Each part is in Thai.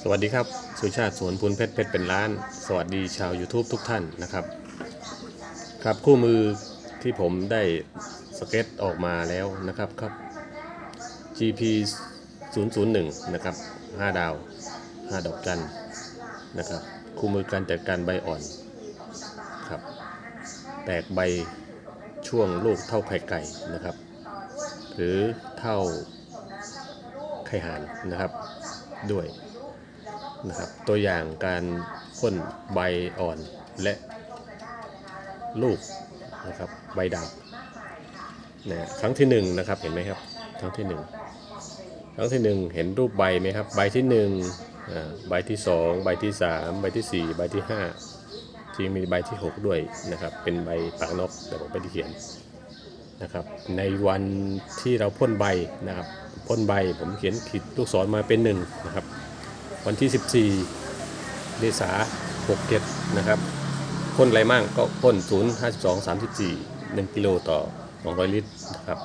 สวัสดีครับ สุชาติสวนพูนเพชรเพชรเป็นล้าน สวัสดีชาว YouTube ทุกท่านนะครับ ครับคู่มือที่ผมได้สเก็ตออกมาแล้วนะครับครับ GP 001นะครับ 5 ดาว 5 ดอกจันนะครับ คู่มือการจัดการใบอ่อนครับ แตกใบช่วงลูกเท่าไข่ไก่นะครับ หรือเท่าไข่ห่านนะครับ ด้วยนะครับตัวอย่างการพ่นใบอ่อนและลูกนะครับใบดาบนะครั้งที่หนึ่งนะครับเห็นไหมครับครั้งที่หนึ่งครั้งที่หนึ่งเห็นรูปใบไหมครับ ใบที่หนึ่งใบที่สองใบที่สามใบที่สี่ใบที่ห้าจริงมีใบที่หกด้วยนะครับเป็นใบปากนกแต่ผมไม่ได้เขียน นะครับในวันที่เราพ่นใบนะครับพ่นใบผมเขียนขีดลูกศรมาเป็นหนึ่งนะครับวันที่ 14เมษา67นะครับพ่นอะไรมั่งก็พ่น0 52 34 1กิโลต่อ 200 ลิตรนะครับ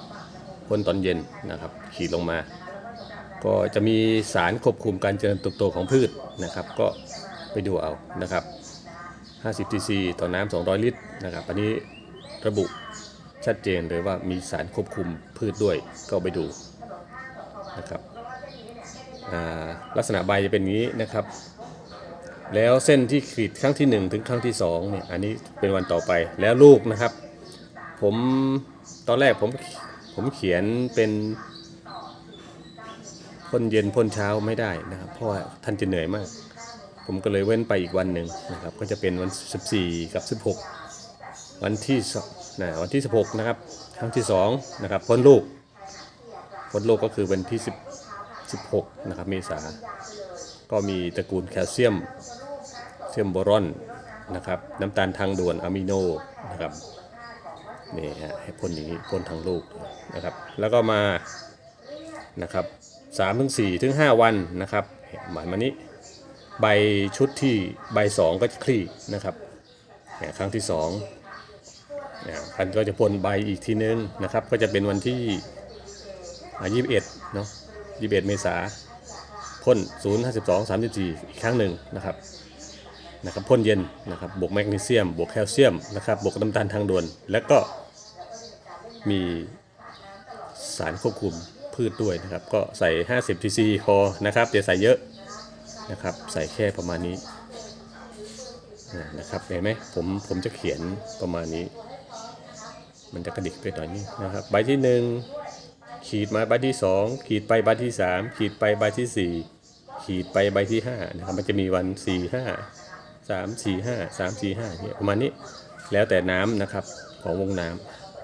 พ่นตอนเย็นนะครับขีดลงมา ก็จะมีสารควบคุมการเจริญเติบโตของพืชนะครับ ก็ไปดูเอานะครับ50 cc ต่อน้ำ200 ลิตรนะครับอันนี้ระบุ ชัดเจนเลยว่ามีสารควบคุมพืชด้วยก็ไปดูนะครับลักษณะใบจะเป็นอย่างนี้นะครับ แล้วเส้นที่ขีดครั้งที่ 1 ถึงครั้งที่2เนี่ยอันนี้เป็นวันต่อไปแล้วลูกนะครับ ผมตอนแรกผมผมเขียนเป็นพ่นเย็นพ่นเช้าไม่ได้นะครับ เพราะว่าท่านจะเหนื่อยมาก ผมก็เลยเว้นไปอีกวันหนึ่งนะครับ ก็จะเป็นวัน 14 กับ 16 วันที่ นะวันที่ 16 นะครับ ครั้งที่2นะครับพ่นลูกพ่นลูกก็คือวันที่ 10 16 นะครับเมษา ก็มีตระกูลแคลเซียมเซียมโบรอนนะครับน้ำตาลทางด่วนอะมิโนนะครับนี่ฮะให้พ่นอย่างนี้พ่นทางลูกนะครับ แล้วก็มานะครับ3ถึง4ถึง5วันนะครับหมายมานี้ใบชุดที่ใบ2ก็จะคลี่นะครับครั้งที่2เนี่ย ท่านก็จะพ่นใบอีกทีนึงนะครับ ก็จะเป็นวันที่อ่า21 เนาะ21 เมษาพ่น 0 52 34 อีกครั้งหนึ่งนะครับนะครับพ่นเย็นนะครับบวกแมกนีเซียม บวกแคลเซียมนะครับบวกน้ำตาลทางด่วน และก็มีสารควบคุมพืชด้วยนะครับ ก็ใส่ 50 cc พอนะครับอย่าใส่เยอะนะครับ ใส่แค่ประมาณนี้นะครับเห็นไหมผมผมจะเขียนประมาณนี้ มันจะกระดิกไปหน่อยนี้นะครับ ใบที่หนึ่งขีดมาใบที่ 2 ขีดไปใบที่ 3 ขีดไปใบที่ 4 ขีดไปใบที่5นะครับ มันจะมีวัน 4 5 3 4 5 3 4 5เนี่ยประมาณนี้ แล้วแต่น้ำนะครับของวงน้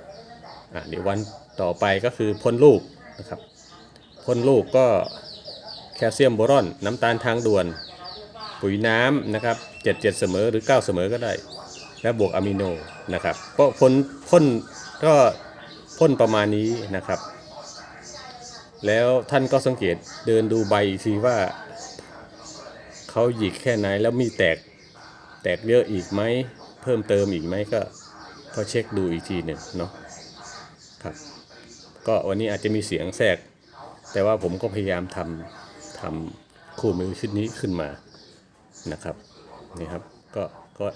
ำอะเดี๋ยววันต่อไปก็คือพ่นลูกนะครับพ่นลูกก็แคลเซียมบรอน น้ำตาลทางด่วน ปุ๋ยน้ำนะครับ 7 7 เสมอหรือ 9 เสมอก็ได้ และบวกอะมิโนนะครับก็พ่นพ่นก็พ่นประมาณนี้นะครับ แล้วท่านก็สังเกตเดินดูใบอีกทีว่าเขาหยิกแค่ไหนแล้วมีแตกแตกเยอะอีกไหมเพิ่มเติมอีกไหมก็ก็เช็คดูอีกทีหนึ่งเนาะครับก็วันนี้อาจจะมีเสียงแทรก แต่ว่าผมก็พยายามทำทำคู่มือชุดนี้ขึ้นมานะครับนี่ครับก็ก็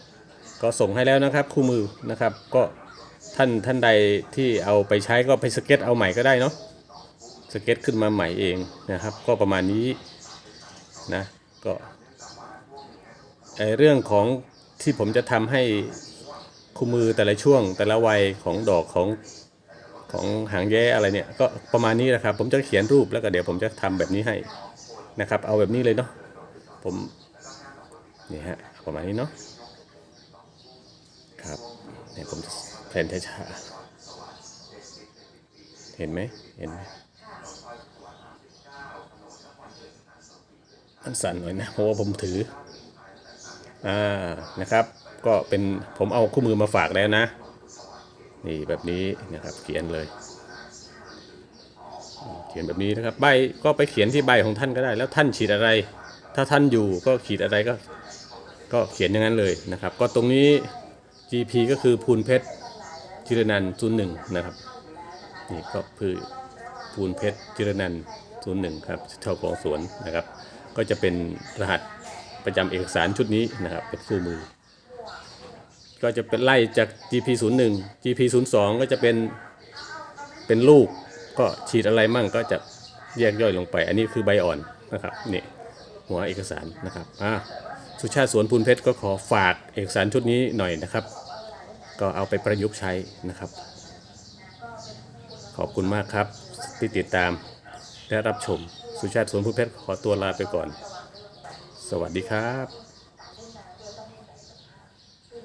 ก็ส่งให้แล้วนะครับคู่มือนะครับ ก็ท่านท่านใดที่เอาไปใช้ก็ไปสเก็ตเอาใหม่ก็ได้เนาะสเก็ตขึ้นมาใหม่เองนะครับ ก็ประมาณนี้นะก็ไอเรื่องของที่ผมจะทำให้คู่มือแต่ละช่วง แต่ละวัยของดอกของของหางแย้อะไรเนี่ยก็ประมาณนี้แหละครับ ผมจะเขียนรูปแล้วก็เดี๋ยวผมจะทำแบบนี้ให้นะครับ เอาแบบนี้เลยเนาะผมนี่ฮะประมาณนี้เนาะ เนี่ยผมจะแผนช้าๆเห็นไหมเห็นไหมมันสั่นหน่อยนะ เพราะว่าผมถือ อ่านะครับ ก็เป็นผมเอาคู่มือมาฝากแล้วนะ นี่แบบนี้นะครับเขียนเลย เขียนแบบนี้นะครับใบก็ไปเขียนที่ใบของท่านก็ได้ แล้วท่านฉีดอะไร ถ้าท่านอยู่ก็ขีดอะไรก็ ก็เขียนอย่างนั้นเลยนะครับ ก็ตรงนี้ GP ก็คือพูนเพชรจิรนันศูนย์หนึ่งนะครับนี่ก็คือพูนเพชรจิรนันศูนย์หนึ่งครับเจ้าของสวนนะครับ ก็จะเป็นรหัสประจำเอกสารชุดนี้นะครับเป็นคู่มือ ก็จะเป็นไล่จาก GP01 GP02 ก็จะเป็นเป็นลูกก็ฉีดอะไรมั่งก็จะแยกย่อยลงไป อันนี้คือใบอ่อนนะครับนี่หัวเอกสารนะครับอะสุชาติสวนพูนเพชรก็ขอฝากเอกสารชุดนี้หน่อยนะครับ ก็เอาไปประยุกต์ใช้นะครับ ขอบคุณมากครับที่ติดตามและรับชม สุชาติสวนพูนเพชรขอตัวลาไปก่อน สวัสดีครับ